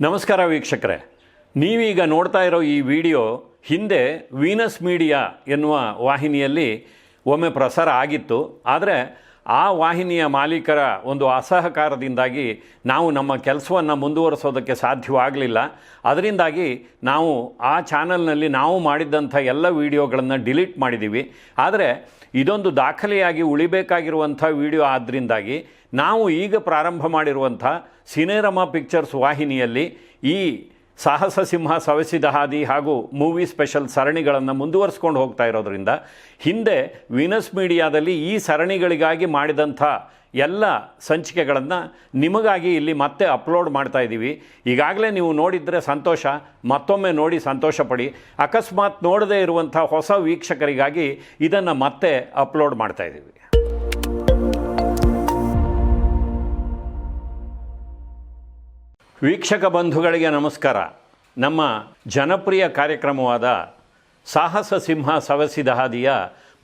ನಮಸ್ಕಾರ ವೀಕ್ಷಕರೇ. ನೀವೀಗ ನೋಡ್ತಾ ಇರೋ ಈ ವಿಡಿಯೋ ಹಿಂದೆ ವೀನಸ್ ಮೀಡಿಯಾ ಎನ್ನುವ ವಾಹಿನಿಯಲ್ಲಿ ಒಮ್ಮೆ ಪ್ರಸಾರ ಆಗಿತ್ತು. ಆದರೆ ಆ ವಾಹಿನಿಯ ಮಾಲೀಕರ ಒಂದು ಅಸಹಕಾರದಿಂದಾಗಿ ನಾವು ನಮ್ಮ ಕೆಲಸವನ್ನು ಮುಂದುವರಿಸೋದಕ್ಕೆ ಸಾಧ್ಯವಾಗಲಿಲ್ಲ. ಅದರಿಂದಾಗಿ ನಾವು ಆ ಚಾನಲ್ನಲ್ಲಿ ನಾವು ಮಾಡಿದ್ದಂಥ ಎಲ್ಲ ವಿಡಿಯೋಗಳನ್ನು ಡಿಲೀಟ್ ಮಾಡಿದ್ದೀವಿ ಆದರೆ ಇದೊಂದು ದಾಖಲೆಯಾಗಿ ಉಳಿಬೇಕಾಗಿರುವಂಥ ವಿಡಿಯೋ ಆದ್ದರಿಂದಾಗಿ ನಾವು ಈಗ ಪ್ರಾರಂಭ ಮಾಡಿರುವಂಥ ಸಿನೇರಮಾ ಪಿಕ್ಚರ್ಸ್ ವಾಹಿನಿಯಲ್ಲಿ ಈ ಸಾಹಸ ಸಿಂಹ ಸವೆಸಿದ ಹಾದಿ ಹಾಗೂ ಮೂವಿ ಸ್ಪೆಷಲ್ ಸರಣಿಗಳನ್ನು ಮುಂದುವರಿಸ್ಕೊಂಡು ಹೋಗ್ತಾ ಇರೋದ್ರಿಂದ ಹಿಂದೆ ವೀನಸ್ ಮೀಡಿಯಾದಲ್ಲಿ ಈ ಸರಣಿಗಳಿಗಾಗಿ ಮಾಡಿದಂಥ ಎಲ್ಲ ಸಂಚಿಕೆಗಳನ್ನು ನಿಮಗಾಗಿ ಇಲ್ಲಿ ಮತ್ತೆ ಅಪ್ಲೋಡ್ ಮಾಡ್ತಾ ಇದ್ದೀವಿ. ಈಗಾಗಲೇ ನೀವು ನೋಡಿದರೆ ಸಂತೋಷ, ಮತ್ತೊಮ್ಮೆ ನೋಡಿ ಸಂತೋಷ ಪಡಿ ಅಕಸ್ಮಾತ್ ನೋಡದೇ ಇರುವಂಥ ಹೊಸ ವೀಕ್ಷಕರಿಗಾಗಿ ಇದನ್ನು ಮತ್ತೆ ಅಪ್ಲೋಡ್ ಮಾಡ್ತಾ ಇದ್ದೀವಿ. ವೀಕ್ಷಕ ಬಂಧುಗಳಿಗೆ ನಮಸ್ಕಾರ. ನಮ್ಮ ಜನಪ್ರಿಯ ಕಾರ್ಯಕ್ರಮವಾದ ಸಾಹಸ ಸಿಂಹ ಸವಸಿದ ಹಾದಿಯ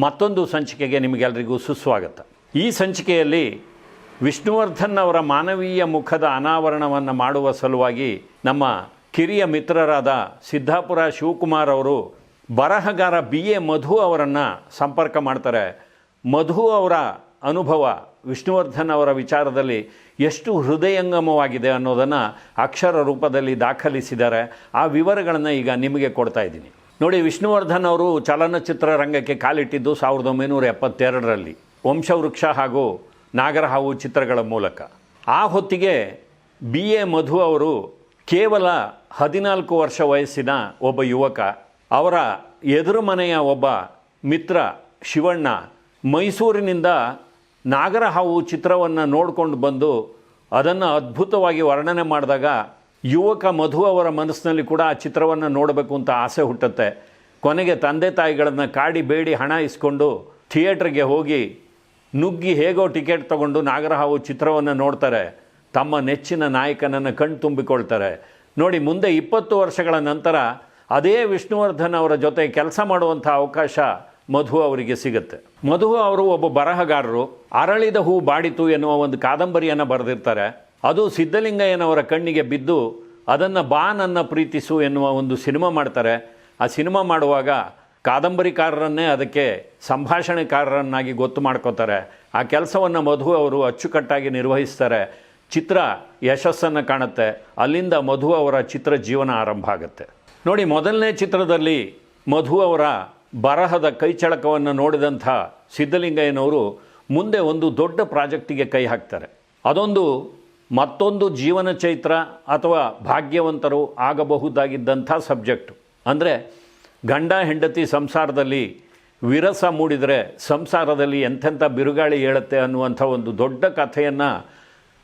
ಮತ್ತೊಂದು ಸಂಚಿಕೆಗೆ ನಿಮಗೆಲ್ಲರಿಗೂ ಸುಸ್ವಾಗತ. ಈ ಸಂಚಿಕೆಯಲ್ಲಿ ವಿಷ್ಣುವರ್ಧನ್ ಅವರ ಮಾನವೀಯ ಮುಖದ ಅನಾವರಣವನ್ನು ಮಾಡುವ ಸಲುವಾಗಿ ನಮ್ಮ ಕಿರಿಯ ಮಿತ್ರರಾದ ಸಿದ್ದಾಪುರ ಶಿವಕುಮಾರ್ ಅವರು ಬರಹಗಾರ ಬಿ ಎ ಮಧು ಅವರನ್ನು ಸಂಪರ್ಕ ಮಾಡ್ತಾರೆ. ಮಧು ಅವರ ಅನುಭವ ವಿಷ್ಣುವರ್ಧನ್ ಅವರ ವಿಚಾರದಲ್ಲಿ ಎಷ್ಟು ಹೃದಯಂಗಮವಾಗಿದೆ ಅನ್ನೋದನ್ನು ಅಕ್ಷರ ರೂಪದಲ್ಲಿ ದಾಖಲಿಸಿದ್ದಾರೆ. ಆ ವಿವರಗಳನ್ನು ಈಗ ನಿಮಗೆ ಕೊಡ್ತಾ ಇದ್ದೀನಿ. ನೋಡಿ, ವಿಷ್ಣುವರ್ಧನ್ ಅವರು ಚಲನಚಿತ್ರ ರಂಗಕ್ಕೆ ಕಾಲಿಟ್ಟಿದ್ದು ಸಾವಿರದ ಒಂಬೈನೂರ ಎಪ್ಪತ್ತೆರಡರಲ್ಲಿ, ವಂಶವೃಕ್ಷ ಹಾಗೂ ನಾಗರಹಾವು ಚಿತ್ರಗಳ ಮೂಲಕ. ಆ ಹೊತ್ತಿಗೆ ಬಿ ಎ ಮಧು ಅವರು ಕೇವಲ ಹದಿನಾಲ್ಕು ವರ್ಷ ವಯಸ್ಸಿನ ಒಬ್ಬ ಯುವಕ, ಅವರ ಎದುರು ಮನೆಯ ಒಬ್ಬ ಮಿತ್ರ ಶಿವಣ್ಣ ಮೈಸೂರಿನಿಂದ ನಾಗರಹಾವು ಚಿತ್ರವನ್ನು ನೋಡಿಕೊಂಡು ಬಂದು ಅದನ್ನು ಅದ್ಭುತವಾಗಿ ವರ್ಣನೆ ಮಾಡಿದಾಗ ಯುವಕ ಮಧು ಅವರ ಮನಸ್ಸಿನಲ್ಲಿ ಕೂಡ ಆ ಚಿತ್ರವನ್ನು ನೋಡಬೇಕು ಅಂತ ಆಸೆ ಹುಟ್ಟುತ್ತೆ. ಕೊನೆಗೆ ತಂದೆ ತಾಯಿಗಳನ್ನು ಕಾಡಿ ಬೇಡಿ ಹಣ ಇಸ್ಕೊಂಡು ಥಿಯೇಟ್ರಿಗೆ ಹೋಗಿ ನುಗ್ಗಿ ಹೇಗೋ ಟಿಕೆಟ್ ತಗೊಂಡು ನಾಗರಹಾವು ಚಿತ್ರವನ್ನು ನೋಡ್ತಾರೆ. ತಮ್ಮ ನೆಚ್ಚಿನ ನಾಯಕನನ್ನು ಕಣ್ ತುಂಬಿಕೊಳ್ತಾರೆ. ನೋಡಿ, ಮುಂದೆ ಇಪ್ಪತ್ತು ವರ್ಷಗಳ ನಂತರ ಅದೇ ವಿಷ್ಣುವರ್ಧನ್ ಅವರ ಜೊತೆ ಕೆಲಸ ಮಾಡುವಂಥ ಅವಕಾಶ ಮಧು ಅವರಿಗೆ ಸಿಗುತ್ತೆ. ಮಧು ಅವರು ಒಬ್ಬ ಬರಹಗಾರರು, ಅರಳಿದ ಹೂ ಬಾಡಿತು ಎನ್ನುವ ಒಂದು ಕಾದಂಬರಿಯನ್ನು ಬರೆದಿರ್ತಾರೆ. ಅದು ಸಿದ್ಧಲಿಂಗಯ್ಯನವರ ಕಣ್ಣಿಗೆ ಬಿದ್ದು ಅದನ್ನು ಬಾ ನನ್ನ ಪ್ರೀತಿಸು ಎನ್ನುವ ಒಂದು ಸಿನಿಮಾ ಮಾಡ್ತಾರೆ. ಆ ಸಿನಿಮಾ ಮಾಡುವಾಗ ಕಾದಂಬರಿಕಾರರನ್ನೇ ಅದಕ್ಕೆ ಸಂಭಾಷಣೆಕಾರರನ್ನಾಗಿ ಗೊತ್ತು ಮಾಡ್ಕೋತಾರೆ. ಆ ಕೆಲಸವನ್ನು ಮಧು ಅವರು ಅಚ್ಚುಕಟ್ಟಾಗಿ ನಿರ್ವಹಿಸ್ತಾರೆ. ಚಿತ್ರ ಯಶಸ್ಸನ್ನು ಕಾಣುತ್ತೆ. ಅಲ್ಲಿಂದ ಮಧು ಅವರ ಚಿತ್ರ ಜೀವನ ಆರಂಭ ಆಗುತ್ತೆ. ನೋಡಿ, ಮೊದಲನೇ ಚಿತ್ರದಲ್ಲಿ ಮಧು ಅವರ ಬರಹದ ಕೈಚಳಕವನ್ನು ನೋಡಿದಂಥ ಸಿದ್ಧಲಿಂಗಯ್ಯನವರು ಮುಂದೆ ಒಂದು ದೊಡ್ಡ ಪ್ರಾಜೆಕ್ಟಿಗೆ ಕೈ ಹಾಕ್ತಾರೆ. ಅದೊಂದು ಮತ್ತೊಂದು ಜೀವನ ಚೈತ್ರ ಅಥವಾ ಭಾಗ್ಯವಂತರು ಆಗಬಹುದಾಗಿದ್ದಂಥ ಸಬ್ಜೆಕ್ಟು. ಅಂದರೆ ಗಂಡ, ಹೆಂಡತಿ ಸಂಸಾರದಲ್ಲಿ ವಿರಸ ಮೂಡಿದರೆ ಸಂಸಾರದಲ್ಲಿ ಎಂಥೆಂಥ ಬಿರುಗಾಳಿ ಹೇಳುತ್ತೆ ಅನ್ನುವಂಥ ಒಂದು ದೊಡ್ಡ ಕಥೆಯನ್ನು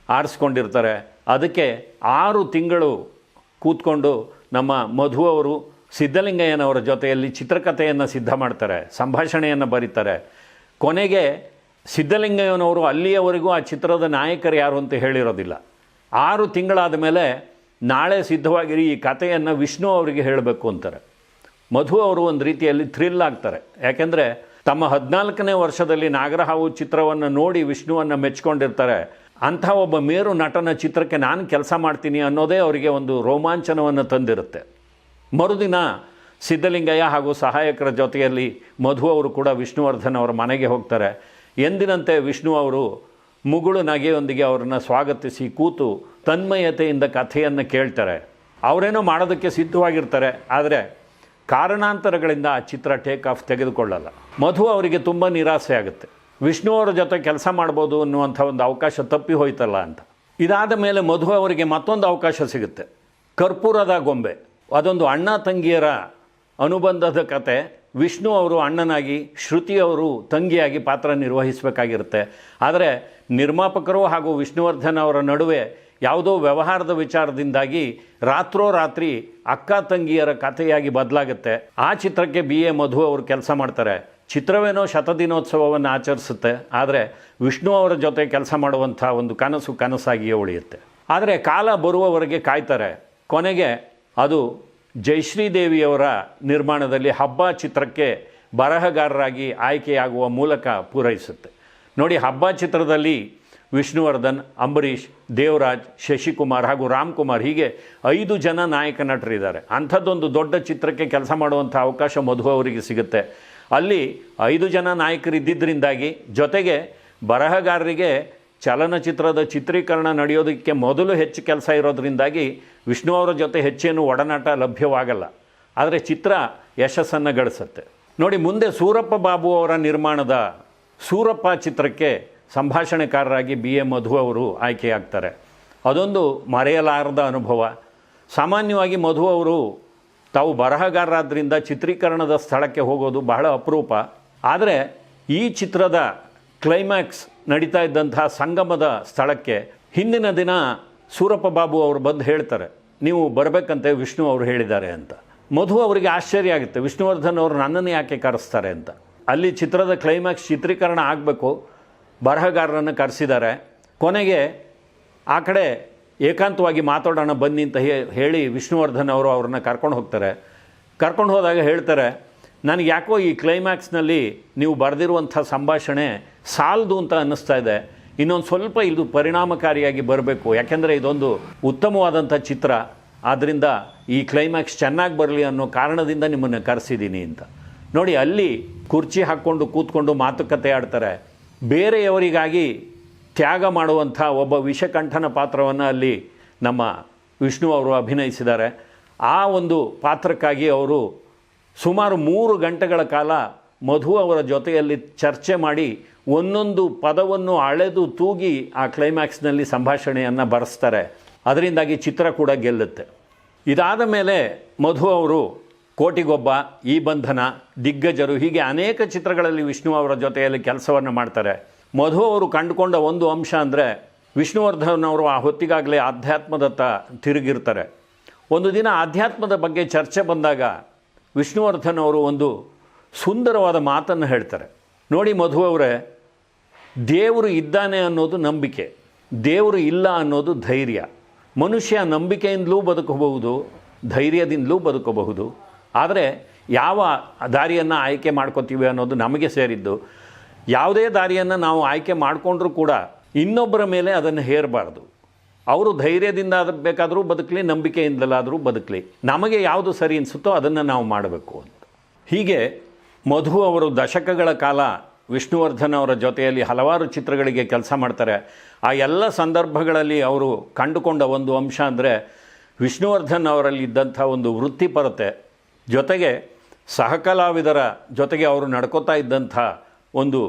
ಆರಿಸ್ಕೊಂಡಿರ್ತಾರೆ. ಅದಕ್ಕೆ ಆರು ತಿಂಗಳು ಕೂತ್ಕೊಂಡು ನಮ್ಮ ಮಧು ಅವರು ಸಿದ್ಧಲಿಂಗಯ್ಯನವರ ಜೊತೆಯಲ್ಲಿ ಚಿತ್ರಕಥೆಯನ್ನು ಸಿದ್ಧ ಮಾಡ್ತಾರೆ, ಸಂಭಾಷಣೆಯನ್ನು ಬರೀತಾರೆ. ಕೊನೆಗೆ ಸಿದ್ಧಲಿಂಗಯ್ಯನವರು ಅಲ್ಲಿಯವರೆಗೂ ಆ ಚಿತ್ರದ ನಾಯಕರು ಯಾರು ಅಂತ ಹೇಳಿರೋದಿಲ್ಲ. ಆರು ತಿಂಗಳಾದ ಮೇಲೆ ನಾಳೆ ಸಿದ್ಧವಾಗಿರಿ, ಈ ಕಥೆಯನ್ನು ವಿಷ್ಣು ಅವರಿಗೆ ಹೇಳಬೇಕು ಅಂತಾರೆ. ಮಧು ಅವರು ಒಂದು ರೀತಿಯಲ್ಲಿ ಥ್ರಿಲ್ ಆಗ್ತಾರೆ. ಯಾಕೆಂದರೆ ತಮ್ಮ ಹದಿನಾಲ್ಕನೇ ವರ್ಷದಲ್ಲಿ ನಾಗರಹಾವು ಚಿತ್ರವನ್ನು ನೋಡಿ ವಿಷ್ಣುವನ್ನು ಮೆಚ್ಕೊಂಡಿರ್ತಾರೆ. ಅಂಥ ಒಬ್ಬ ಮೇರು ನಟನ ಚಿತ್ರಕ್ಕೆ ನಾನು ಕೆಲಸ ಮಾಡ್ತೀನಿ ಅನ್ನೋದೇ ಅವರಿಗೆ ಒಂದು ರೋಮಾಂಚನವನ್ನು ತಂದಿರುತ್ತೆ. ಮರುದಿನ ಸಿದ್ಧಲಿಂಗಯ್ಯ ಹಾಗೂ ಸಹಾಯಕರ ಜೊತೆಯಲ್ಲಿ ಮಧು ಅವರು ಕೂಡ ವಿಷ್ಣುವರ್ಧನ್ ಅವರ ಮನೆಗೆ ಹೋಗ್ತಾರೆ. ಎಂದಿನಂತೆ ವಿಷ್ಣು ಅವರು ಮುಗುಳು ನಗೆಯೊಂದಿಗೆ ಅವರನ್ನು ಸ್ವಾಗತಿಸಿ ಕೂತು ತನ್ಮಯತೆಯಿಂದ ಕಥೆಯನ್ನು ಕೇಳ್ತಾರೆ. ಅವರೇನೋ ಮಾಡೋದಕ್ಕೆ ಸಿದ್ಧವಾಗಿರ್ತಾರೆ, ಆದರೆ ಕಾರಣಾಂತರಗಳಿಂದ ಆ ಚಿತ್ರ ಟೇಕ್ ಆಫ್ ತೆಗೆದುಕೊಳ್ಳಲ್ಲ. ಮಧು ಅವರಿಗೆ ತುಂಬ ನಿರಾಸೆ ಆಗುತ್ತೆ. ವಿಷ್ಣು ಅವರ ಜೊತೆ ಕೆಲಸ ಮಾಡ್ಬೋದು ಅನ್ನುವಂಥ ಒಂದು ಅವಕಾಶ ತಪ್ಪಿ ಹೋಯ್ತಲ್ಲ ಅಂತ. ಇದಾದ ಮೇಲೆ ಮಧು ಅವರಿಗೆ ಮತ್ತೊಂದು ಅವಕಾಶ ಸಿಗುತ್ತೆ. ಕರ್ಪೂರದ ಗೊಂಬೆ. ಅದೊಂದು ಅಣ್ಣ ತಂಗಿಯರ ಅನುಬಂಧದ ಕತೆ. ವಿಷ್ಣು ಅವರು ಅಣ್ಣನಾಗಿ, ಶ್ರುತಿ ಅವರು ತಂಗಿಯಾಗಿ ಪಾತ್ರ ನಿರ್ವಹಿಸಬೇಕಾಗಿರುತ್ತೆ. ಆದರೆ ನಿರ್ಮಾಪಕರು ಹಾಗೂ ವಿಷ್ಣುವರ್ಧನ್ ಅವರ ನಡುವೆ ಯಾವುದೋ ವ್ಯವಹಾರದ ವಿಚಾರದಿಂದಾಗಿ ರಾತ್ರೋರಾತ್ರಿ ಅಕ್ಕ ತಂಗಿಯರ ಕಥೆಯಾಗಿ ಬದಲಾಗುತ್ತೆ. ಆ ಚಿತ್ರಕ್ಕೆ ಬಿ ಎ ಮಧು ಅವರು ಕೆಲಸ ಮಾಡ್ತಾರೆ. ಚಿತ್ರವೇನೋ ಶತದಿನೋತ್ಸವವನ್ನು ಆಚರಿಸುತ್ತೆ. ಆದರೆ ವಿಷ್ಣು ಅವರ ಜೊತೆ ಕೆಲಸ ಮಾಡುವಂಥ ಒಂದು ಕನಸು ಕನಸಾಗಿಯೇ ಉಳಿಯುತ್ತೆ. ಆದರೆ ಕಾಲ ಬರುವವರೆಗೆ ಕಾಯ್ತಾರೆ. ಕೊನೆಗೆ ಅದು ಜಯಶ್ರೀದೇವಿಯವರ ನಿರ್ಮಾಣದಲ್ಲಿ ಹಬ್ಬ ಚಿತ್ರಕ್ಕೆ ಬರಹಗಾರರಾಗಿ ಆಯ್ಕೆಯಾಗುವ ಮೂಲಕ ಪೂರೈಸುತ್ತೆ. ನೋಡಿ, ಹಬ್ಬ ಚಿತ್ರದಲ್ಲಿ ವಿಷ್ಣುವರ್ಧನ್, ಅಂಬರೀಷ್, ದೇವರಾಜ್, ಶಶಿಕುಮಾರ್ ಹಾಗೂ ರಾಮ್ಕುಮಾರ್ ಹೀಗೆ ಐದು ಜನ ನಾಯಕ ನಟರಿದ್ದಾರೆ. ಅಂಥದ್ದೊಂದು ದೊಡ್ಡ ಚಿತ್ರಕ್ಕೆ ಕೆಲಸ ಮಾಡುವಂಥ ಅವಕಾಶ ಮಧು ಅವರಿಗೆ ಸಿಗುತ್ತೆ. ಅಲ್ಲಿ ಐದು ಜನ ನಾಯಕರಿದ್ದಿದ್ದರಿಂದಾಗಿ ಜೊತೆಗೆ ಬರಹಗಾರರಿಗೆ ಚಲನಚಿತ್ರದ ಚಿತ್ರೀಕರಣ ನಡೆಯೋದಕ್ಕೆ ಮೊದಲು ಹೆಚ್ಚು ಕೆಲಸ ಇರೋದ್ರಿಂದಾಗಿ ವಿಷ್ಣು ಅವರ ಜೊತೆ ಹೆಚ್ಚೇನು ಒಡನಾಟ ಲಭ್ಯವಾಗಲ್ಲ. ಆದರೆ ಚಿತ್ರ ಯಶಸ್ಸನ್ನು ಗಳಿಸುತ್ತೆ. ನೋಡಿ, ಮುಂದೆ ಸೂರಪ್ಪ ಬಾಬು ಅವರ ನಿರ್ಮಾಣದ ಸೂರಪ್ಪ ಚಿತ್ರಕ್ಕೆ ಸಂಭಾಷಣೆಕಾರರಾಗಿ ಬಿ ಎ ಮಧು ಅವರು ಆಯ್ಕೆಯಾಗ್ತಾರೆ. ಅದೊಂದು ಮರೆಯಲಾರದ ಅನುಭವ. ಸಾಮಾನ್ಯವಾಗಿ ಮಧು ಅವರು ತಾವು ಬರಹಗಾರರಾದ್ದರಿಂದ ಚಿತ್ರೀಕರಣದ ಸ್ಥಳಕ್ಕೆ ಹೋಗೋದು ಬಹಳ ಅಪರೂಪ. ಆದರೆ ಈ ಚಿತ್ರದ ಕ್ಲೈಮ್ಯಾಕ್ಸ್ ನಡೀತಾ ಇದ್ದಂತಹ ಸಂಗಮದ ಸ್ಥಳಕ್ಕೆ ಹಿಂದಿನ ದಿನ ಸೂರಪ್ಪ ಬಾಬು ಅವರು ಬಂದು ಹೇಳ್ತಾರೆ, ನೀವು ಬರಬೇಕಂತೆ ವಿಷ್ಣು ಅವರು ಹೇಳಿದ್ದಾರೆ ಅಂತ. ಮಧು ಅವರಿಗೆ ಆಶ್ಚರ್ಯ ಆಗುತ್ತೆ, ವಿಷ್ಣುವರ್ಧನ್ ಅವರು ನನ್ನನ್ನು ಯಾಕೆ ಕರೆಸ್ತಾರೆ ಅಂತ. ಅಲ್ಲಿ ಚಿತ್ರದ ಕ್ಲೈಮ್ಯಾಕ್ಸ್ ಚಿತ್ರೀಕರಣ ಆಗಬೇಕು, ಬರಹಗಾರರನ್ನು ಕರೆಸಿದ್ದಾರೆ. ಕೊನೆಗೆ ಆ ಕಡೆ ಏಕಾಂತವಾಗಿ ಮಾತಾಡೋಣ ಬನ್ನಿ ಅಂತ ಹೇಳಿ ವಿಷ್ಣುವರ್ಧನ್ ಅವರು ಅವ್ರನ್ನ ಕರ್ಕೊಂಡು ಹೋಗ್ತಾರೆ. ಕರ್ಕೊಂಡು ಹೋದಾಗ ಹೇಳ್ತಾರೆ ನನಗೆ ಯಾಕೋ ಈ ಕ್ಲೈಮ್ಯಾಕ್ಸ್ನಲ್ಲಿ ನೀವು ಬರೆದಿರುವಂಥ ಸಂಭಾಷಣೆ ಸಾಲದು ಅಂತ ಅನ್ನಿಸ್ತಾ ಇದೆ. ಇನ್ನೊಂದು ಸ್ವಲ್ಪ ಇದು ಪರಿಣಾಮಕಾರಿಯಾಗಿ ಬರಬೇಕು. ಯಾಕೆಂದರೆ ಇದೊಂದು ಉತ್ತಮವಾದಂಥ ಚಿತ್ರ. ಆದ್ದರಿಂದ ಈ ಕ್ಲೈಮ್ಯಾಕ್ಸ್ ಚೆನ್ನಾಗಿ ಬರಲಿ ಅನ್ನೋ ಕಾರಣದಿಂದ ನಿಮ್ಮನ್ನು ಕರೆಸಿದ್ದೀನಿ ಅಂತ. ನೋಡಿ, ಅಲ್ಲಿ ಕುರ್ಚಿ ಹಾಕ್ಕೊಂಡು ಕೂತ್ಕೊಂಡು ಮಾತುಕತೆ ಆಡ್ತಾರೆ. ಬೇರೆಯವರಿಗಾಗಿ ತ್ಯಾಗ ಮಾಡುವಂಥ ಒಬ್ಬ ವಿಷಕಂಠನ ಪಾತ್ರವನ್ನು ಅಲ್ಲಿ ನಮ್ಮ ವಿಷ್ಣು ಅವರು ಅಭಿನಯಿಸಿದ್ದಾರೆ. ಆ ಒಂದು ಪಾತ್ರಕ್ಕಾಗಿ ಅವರು ಸುಮಾರು ಮೂರು ಗಂಟೆಗಳ ಕಾಲ ಮಧು ಅವರ ಜೊತೆಯಲ್ಲಿ ಚರ್ಚೆ ಮಾಡಿ ಒಂದೊಂದು ಪದವನ್ನು ಅಳೆದು ತೂಗಿ ಆ ಕ್ಲೈಮ್ಯಾಕ್ಸ್ನಲ್ಲಿ ಸಂಭಾಷಣೆಯನ್ನು ಬರೆಸ್ತಾರೆ. ಅದರಿಂದಾಗಿ ಚಿತ್ರ ಕೂಡ ಗೆಲ್ಲುತ್ತೆ. ಇದಾದ ಮೇಲೆ ಮಧು ಅವರು ಕೋಟಿಗೊಬ್ಬ, ಈ ಬಂಧನ, ದಿಗ್ಗಜರು, ಹೀಗೆ ಅನೇಕ ಚಿತ್ರಗಳಲ್ಲಿ ವಿಷ್ಣು ಅವರ ಜೊತೆಯಲ್ಲಿ ಕೆಲಸವನ್ನು ಮಾಡ್ತಾರೆ. ಮಧು ಅವರು ಕಂಡುಕೊಂಡ ಒಂದು ಅಂಶ ಅಂದರೆ ವಿಷ್ಣುವರ್ಧನ್ ಅವರು ಆ ಹೊತ್ತಿಗಾಗಲೇ ಆಧ್ಯಾತ್ಮದತ್ತ ತಿರುಗಿರ್ತಾರೆ. ಒಂದು ದಿನ ಆಧ್ಯಾತ್ಮದ ಬಗ್ಗೆ ಚರ್ಚೆ ಬಂದಾಗ ವಿಷ್ಣುವರ್ಧನ್ ಅವರು ಒಂದು ಸುಂದರವಾದ ಮಾತನ್ನು ಹೇಳ್ತಾರೆ. ನೋಡಿ ಮಧು ಅವರೇ, ದೇವರು ಇದ್ದಾನೆ ಅನ್ನೋದು ನಂಬಿಕೆ, ದೇವರು ಇಲ್ಲ ಅನ್ನೋದು ಧೈರ್ಯ. ಮನುಷ್ಯ ನಂಬಿಕೆಯಿಂದಲೂ ಬದುಕಬಹುದು, ಧೈರ್ಯದಿಂದಲೂ ಬದುಕಬಹುದು. ಆದರೆ ಯಾವ ದಾರಿಯನ್ನು ಆಯ್ಕೆ ಮಾಡ್ಕೋತೀವಿ ಅನ್ನೋದು ನಮಗೆ ಸೇರಿದ್ದು. ಯಾವುದೇ ದಾರಿಯನ್ನು ನಾವು ಆಯ್ಕೆ ಮಾಡಿಕೊಂಡ್ರೂ ಕೂಡ ಇನ್ನೊಬ್ಬರ ಮೇಲೆ ಅದನ್ನು ಹೇರಬಾರ್ದು. ಅವರು ಧೈರ್ಯದಿಂದ ಬೇಕಾದರೂ ಬದುಕಲಿ, ನಂಬಿಕೆಯಿಂದಲಾದರೂ ಬದುಕಲಿ. ನಮಗೆ ಯಾವುದು ಸರಿ ಅನಿಸುತ್ತೋ ಅದನ್ನು ನಾವು ಮಾಡಬೇಕು ಅಂತ. ಹೀಗೆ ಮಧು ಅವರು ದಶಕಗಳ ಕಾಲ ವಿಷ್ಣುವರ್ಧನ್ ಅವರ ಜೊತೆಯಲ್ಲಿ ಹಲವಾರು ಚಿತ್ರಗಳಿಗೆ ಕೆಲಸ ಮಾಡ್ತಾರೆ. ಆ ಎಲ್ಲ ಸಂದರ್ಭಗಳಲ್ಲಿ ಅವರು ಕಂಡುಕೊಂಡ ಒಂದು ಅಂಶ ಅಂದರೆ ವಿಷ್ಣುವರ್ಧನ್ ಅವರಲ್ಲಿ ಇದ್ದಂಥ ಒಂದು ವೃತ್ತಿಪರತೆ, ಜೊತೆಗೆ ಸಹಕಲಾವಿದರ ಜೊತೆಗೆ ಅವರು ನಡ್ಕೋತಾ ಇದ್ದಂಥ ಒಂದು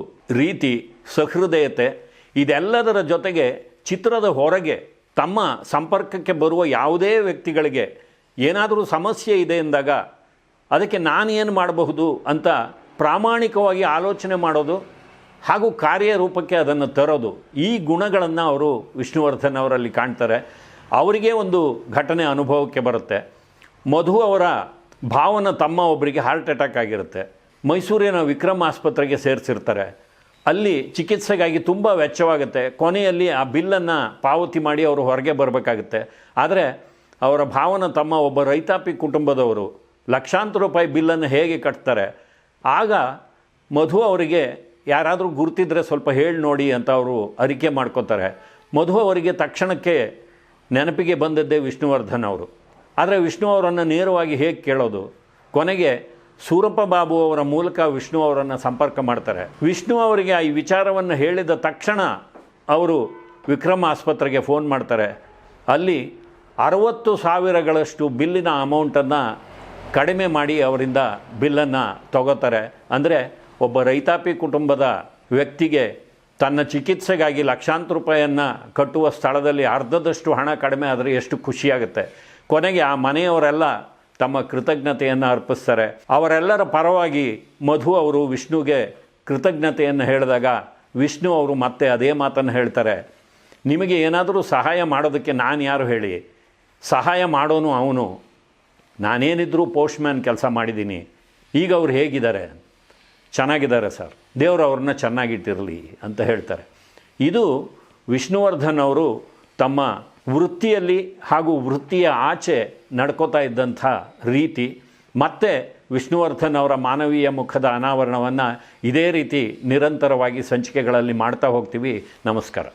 ರೀತಿ, ಸಹೃದಯತೆ, ಇದೆಲ್ಲದರ ಜೊತೆಗೆ ಚಿತ್ರದ ಹೊರಗೆ ತಮ್ಮ ಸಂಪರ್ಕಕ್ಕೆ ಬರುವ ಯಾವುದೇ ವ್ಯಕ್ತಿಗಳಿಗೆ ಏನಾದರೂ ಸಮಸ್ಯೆ ಇದೆ ಎಂದಾಗ ಅದಕ್ಕೆ ನಾನೇನು ಮಾಡಬಹುದು ಅಂತ ಪ್ರಾಮಾಣಿಕವಾಗಿ ಆಲೋಚನೆ ಮಾಡೋದು ಹಾಗೂ ಕಾರ್ಯರೂಪಕ್ಕೆ ಅದನ್ನು ತರೋದು. ಈ ಗುಣಗಳನ್ನು ಅವರು ವಿಷ್ಣುವರ್ಧನ್ ಅವರಲ್ಲಿ ಕಾಣ್ತಾರೆ. ಅವರಿಗೆ ಒಂದು ಘಟನೆ ಅನುಭವಕ್ಕೆ ಬರುತ್ತೆ. ಮಧು ಅವರ ಭಾವನ ತಮ್ಮ ಒಬ್ಬರಿಗೆ ಹಾರ್ಟ್ ಅಟ್ಯಾಕ್ ಆಗಿರುತ್ತೆ. ಮೈಸೂರಿನ ವಿಕ್ರಮ್ ಆಸ್ಪತ್ರೆಗೆ ಸೇರಿಸಿರ್ತಾರೆ. ಅಲ್ಲಿ ಚಿಕಿತ್ಸೆಗಾಗಿ ತುಂಬ ವೆಚ್ಚವಾಗುತ್ತೆ. ಕೊನೆಯಲ್ಲಿ ಆ ಬಿಲ್ಲನ್ನು ಪಾವತಿ ಮಾಡಿ ಅವರು ಹೊರಗೆ ಬರಬೇಕಾಗುತ್ತೆ. ಆದರೆ ಅವರ ಭಾವನ ತಮ್ಮ ಒಬ್ಬ ರೈತಾಪಿ ಕುಟುಂಬದವರು ಲಕ್ಷಾಂತರ ರೂಪಾಯಿ ಬಿಲ್ಲನ್ನು ಹೇಗೆ ಕಟ್ತಾರೆ? ಆಗ ಮಧು ಅವರಿಗೆ ಯಾರಾದರೂ ಗುರುತಿದ್ರೆ ಸ್ವಲ್ಪ ಹೇಳಿ ನೋಡಿ ಅಂತ ಅವರು ಅರಿಕೆ ಮಾಡ್ಕೋತಾರೆ. ಮಧು ಅವರಿಗೆ ತಕ್ಷಣಕ್ಕೆ ನೆನಪಿಗೆ ಬಂದದ್ದೇ ವಿಷ್ಣುವರ್ಧನ್ ಅವರು. ಆದರೆ ವಿಷ್ಣು ಅವರನ್ನು ನೇರವಾಗಿ ಹೇಗೆ ಕೇಳೋದು? ಕೊನೆಗೆ ಸೂರಪ್ಪ ಬಾಬು ಅವರ ಮೂಲಕ ವಿಷ್ಣು ಅವರನ್ನು ಸಂಪರ್ಕ ಮಾಡ್ತಾರೆ. ವಿಷ್ಣು ಅವರಿಗೆ ಈ ವಿಚಾರವನ್ನು ಹೇಳಿದ ತಕ್ಷಣ ಅವರು ವಿಕ್ರಮ್ ಆಸ್ಪತ್ರೆಗೆ ಫೋನ್ ಮಾಡ್ತಾರೆ. ಅಲ್ಲಿ ಅರವತ್ತು ಸಾವಿರಗಳಷ್ಟು ಬಿಲ್ಲಿನ ಅಮೌಂಟನ್ನು ಕಡಿಮೆ ಮಾಡಿ ಅವರಿಂದ ಬಿಲ್ಲನ್ನು ತಗೋತಾರೆ. ಅಂದರೆ ಒಬ್ಬ ರೈತಾಪಿ ಕುಟುಂಬದ ವ್ಯಕ್ತಿಗೆ ತನ್ನ ಚಿಕಿತ್ಸೆಗಾಗಿ ಲಕ್ಷಾಂತರ ರೂಪಾಯಿಯನ್ನು ಕಟ್ಟುವ ಸ್ಥಳದಲ್ಲಿ ಅರ್ಧದಷ್ಟು ಹಣ ಕಡಿಮೆ ಆದರೆ ಎಷ್ಟು ಖುಷಿಯಾಗುತ್ತೆ. ಕೊನೆಗೆ ಆ ಮನೆಯವರೆಲ್ಲ ತಮ್ಮ ಕೃತಜ್ಞತೆಯನ್ನು ಅರ್ಪಿಸ್ತಾರೆ. ಅವರೆಲ್ಲರ ಪರವಾಗಿ ಮಧು ಅವರು ವಿಷ್ಣುಗೆ ಕೃತಜ್ಞತೆಯನ್ನು ಹೇಳಿದಾಗ ವಿಷ್ಣು ಅವರು ಮತ್ತೆ ಅದೇ ಮಾತನ್ನು ಹೇಳ್ತಾರೆ. ನಿಮಗೆ ಏನಾದರೂ ಸಹಾಯ ಮಾಡೋದಕ್ಕೆ ನಾನು ಯಾರು ಹೇಳಿ? ಸಹಾಯ ಮಾಡೋನು ಅವನು. ನಾನೇನಿದ್ರೂ ಪೋಸ್ಟ್ಮ್ಯಾನ್ ಕೆಲಸ ಮಾಡಿದ್ದೀನಿ. ಈಗ ಅವ್ರು ಹೇಗಿದ್ದಾರೆ? ಚೆನ್ನಾಗಿದ್ದಾರೆ ಸರ್. ದೇವರು ಅವ್ರನ್ನ ಚೆನ್ನಾಗಿಟ್ಟಿರಲಿ ಅಂತ ಹೇಳ್ತಾರೆ. ಇದು ವಿಷ್ಣುವರ್ಧನ್ ಅವರು ತಮ್ಮ ವೃತ್ತಿಯಲ್ಲಿ ಹಾಗೂ ವೃತ್ತಿಯ ಆಚೆ ನಡ್ಕೋತಾ ಇದ್ದಂಥ ರೀತಿ, ಮತ್ತು ವಿಷ್ಣುವರ್ಧನ್ ಅವರ ಮಾನವೀಯ ಮುಖದ ಅನಾವರಣವನ್ನು ಇದೇ ರೀತಿ ನಿರಂತರವಾಗಿ ಸಂಚಿಕೆಗಳಲ್ಲಿ ಮಾಡ್ತಾ ಹೋಗ್ತೀವಿ. ನಮಸ್ಕಾರ.